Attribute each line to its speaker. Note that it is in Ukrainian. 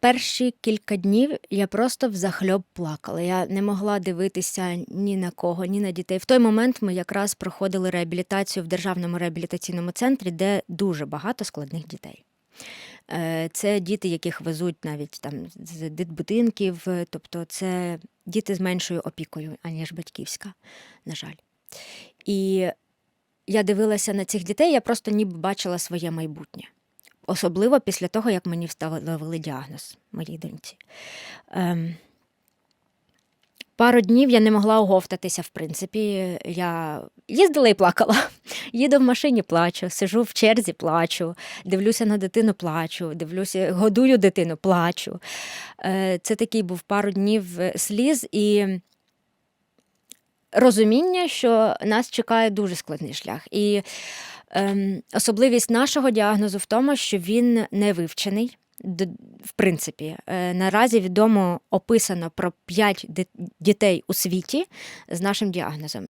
Speaker 1: Перші кілька днів я просто взахльоб плакала. Я не могла дивитися ні на кого, ні на дітей. В той момент ми якраз проходили реабілітацію в державному реабілітаційному центрі, де дуже багато складних дітей. Е, Це діти, яких везуть навіть там з дитбудинків, тобто це діти з меншою опікою, аніж батьківська, на жаль. І я дивилася на цих дітей, я просто ніби бачила своє майбутнє. Особливо після того, як мені встановили діагноз моїй доньці. Ем, пару днів я не могла оговтатися, в принципі. Я їздила і плакала. Їду в машині, плачу, сижу в черзі, плачу, дивлюся на дитину, плачу, дивлюся, годую дитину, плачу. Е, Це такий був пару днів е, сліз і розуміння, що нас чекає дуже складний шлях. І ем, особливість нашого діагнозу в тому, що він не вивчений. В принципі, Е, наразі відомо описано про 5 дітей у світі з нашим діагнозом.